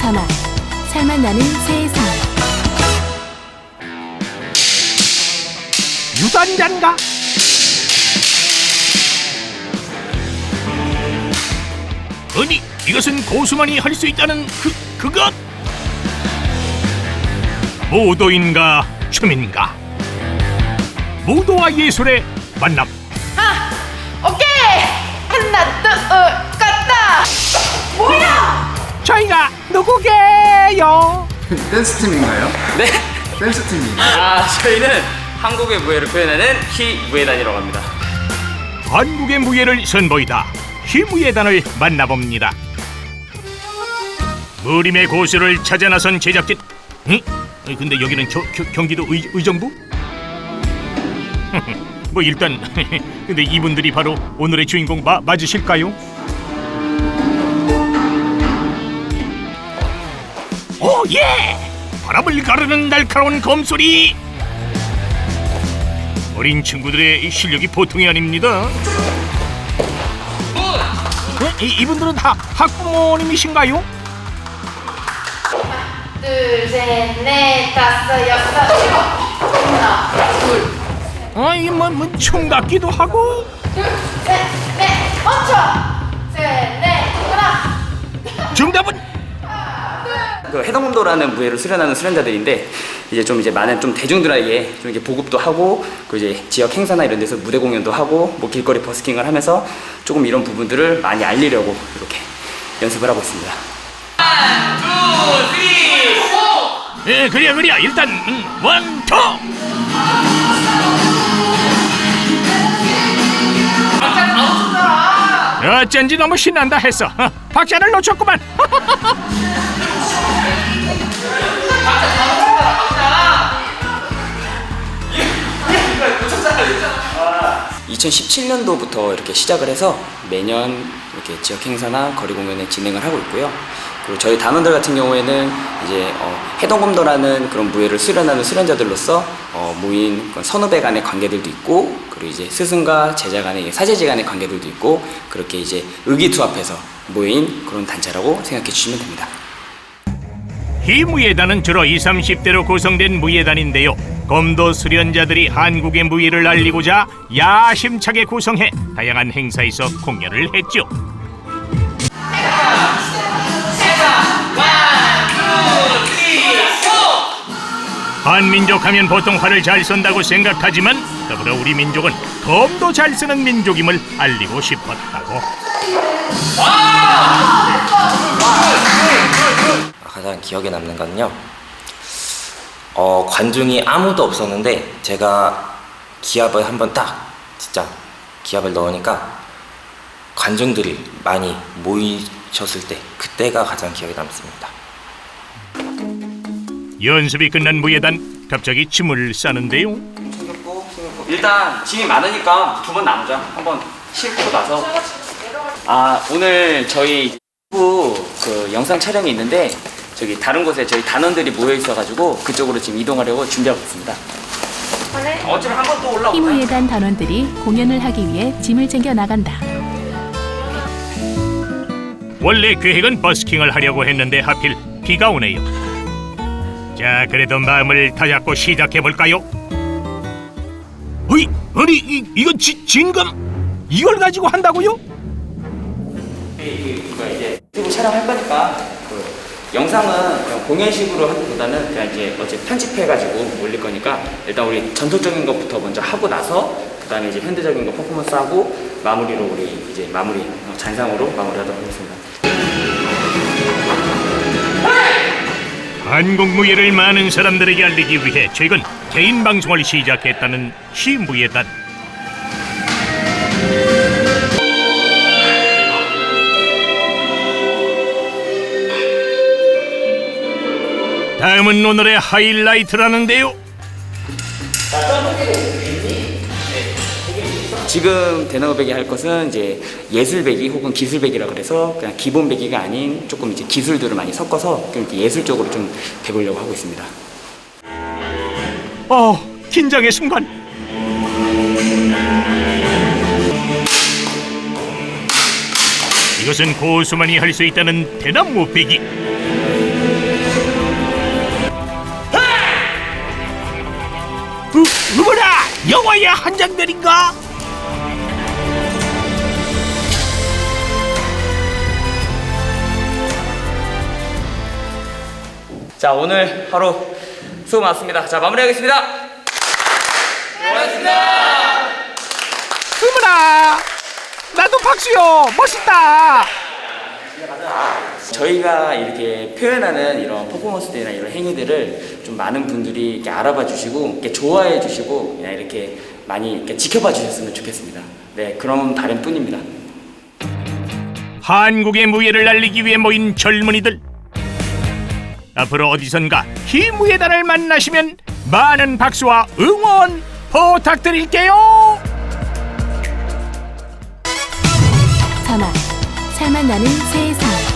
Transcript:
전화 살맛 나는 세상. 유단자인가? 아니 이것은 고수만이 할 수 있다는 그 그것? 모도인가 춤인가? 모도와 예술의 만남. 오케이! 하나 둘 갔다! 뭐야? 저희가 누구게요? 댄스 팀인가요? 네. 댄스 팀이. 아 저희는 한국의 무예를 표현하는 희 무예단이라고 합니다. 한국의 무예를 선보이다 희 무예단을 만나봅니다 무림의 고수를 찾아 나선 제작진 응? 아니, 근데 여기는 겨, 겨, 경기도 의, 의정부? 뭐 일단 근데 이분들이 바로 오늘의 주인공 마, 맞으실까요? 오 예! 바람을 가르는 날카로운 검소리 어린 친구들의 실력이 보통이 아닙니다. 어? 이, 이분들은 다 학부모님이신가요? 둘 셋 넷 다섯 여섯 일곱 하나 아이 뭐, 뭐 총각기도 하고 둘 셋 넷 멈춰 셋 넷 하나 정답은 그 해동검도라는 무예를 수련하는 수련자들인데 이제 좀 이제 많은 좀 대중들에게 좀 이제 보급도 하고 그 이제 지역 행사나 이런 데서 무대 공연도 하고 뭐 길거리 버스킹을 하면서 조금 이런 부분들을 많이 알리려고 이렇게 연습을 하고 있습니다. 예 그래야 그래야 일단 음, 원투! 어쩐지 너무 신난다 했어 어, 박자를 놓쳤구만 2017년도부터 이렇게 시작을 해서 매년 이렇게 지역 행사나 거리 공연에 진행을 하고 있고요. 그리고 저희 단원들 같은 경우에는 이제 어, 해동검도라는 그런 무예를 수련하는 수련자들로서 어, 모인 선후배 간의 관계들도 있고 그리고 이제 스승과 제자 간의 사제지 간의 관계들도 있고 그렇게 이제 의기투합해서 모인 그런 단체라고 생각해 주시면 됩니다. 이 무예단은 주로 20, 30대로 구성된 무예단인데요. 검도 수련자들이 한국의 무예를 알리고자 야심차게 구성해 다양한 행사에서 공연을 했죠. 한민족 하면 보통 활을 잘 쏜다고 생각하지만 더불어 우리 민족은 검도 잘 쓰는 민족임을 알리고 싶었다고. 가장 기억에 남는 건요. 어, 관중이 아무도 없었는데 제가 기합을 한번 딱 진짜 기합을 넣으니까 관중들이 많이 모이셨을 때 그때가 가장 기억에 남습니다. 연습이 끝난 무예단 갑자기 춤을 싸는데요. 일단 짐이 많으니까 두 번 나누자 한번 싣고 나서 아 오늘 저희 후그 영상 촬영이 있는데 저기 다른 곳에 저희 단원들이 모여 있어가지고 그쪽으로 지금 이동하려고 준비하고 있습니다 어차피 한번 또 올라오자 희무예단 단원들이 공연을 하기 위해 짐을 챙겨 나간다 원래 계획은 버스킹을 하려고 했는데 하필 비가 오네요. 자, 그래도 마음을 다잡고 시작해 볼까요? 어이, 아니 이, 이건 지, 진금 이걸 가지고 한다고요? 이거 이제 유튜브 촬영할 거니까 그 영상은 그냥 공연식으로 하기보다는 그냥 이제 어제 편집해가지고 올릴 거니까 일단 우리 전통적인 것부터 먼저 하고 나서 그 다음에 이제 현대적인 거 퍼포먼스 하고 마무리로 우리 이제 마무리 어, 잔상으로 마무리하도록 하겠습니다. 한국 무예를 많은 사람들에게 알리기 위해 최근 개인 방송을 시작했다는 시무예단. 다음은 오늘의 하이라이트라는데요. 지금 대나무배기 할 것은 이제 예술배기 혹은 기술배기라 그래서 그냥 기본 배기가 아닌 조금 이제 기술들을 많이 섞어서 좀 이렇게 예술적으로 좀 배우려고 하고 있습니다. 어, 긴장의 순간. 이것은 고수만이 할 수 있다는 대나무 배기. 으, 어머나 영화의 한 장면인가? 자 오늘 하루 수고 많았습니다. 자 마무리하겠습니다. 어머나 나도 박수요 멋있다. 저희가 이렇게 표현하는 이런 퍼포먼스들이나 이런 행위들을 좀 많은 분들이 이렇게 알아봐 주시고 이렇게 좋아해 주시고 그냥 이렇게 많이 이렇게 지켜봐 주셨으면 좋겠습니다. 네 그런 바람 뿐입니다. 한국의 무예를 알리기 위해 모인 젊은이들 앞으로 어디선가 희무의 달을 만나시면 많은 박수와 응원 부탁드릴게요. 자막 살만 나는 세상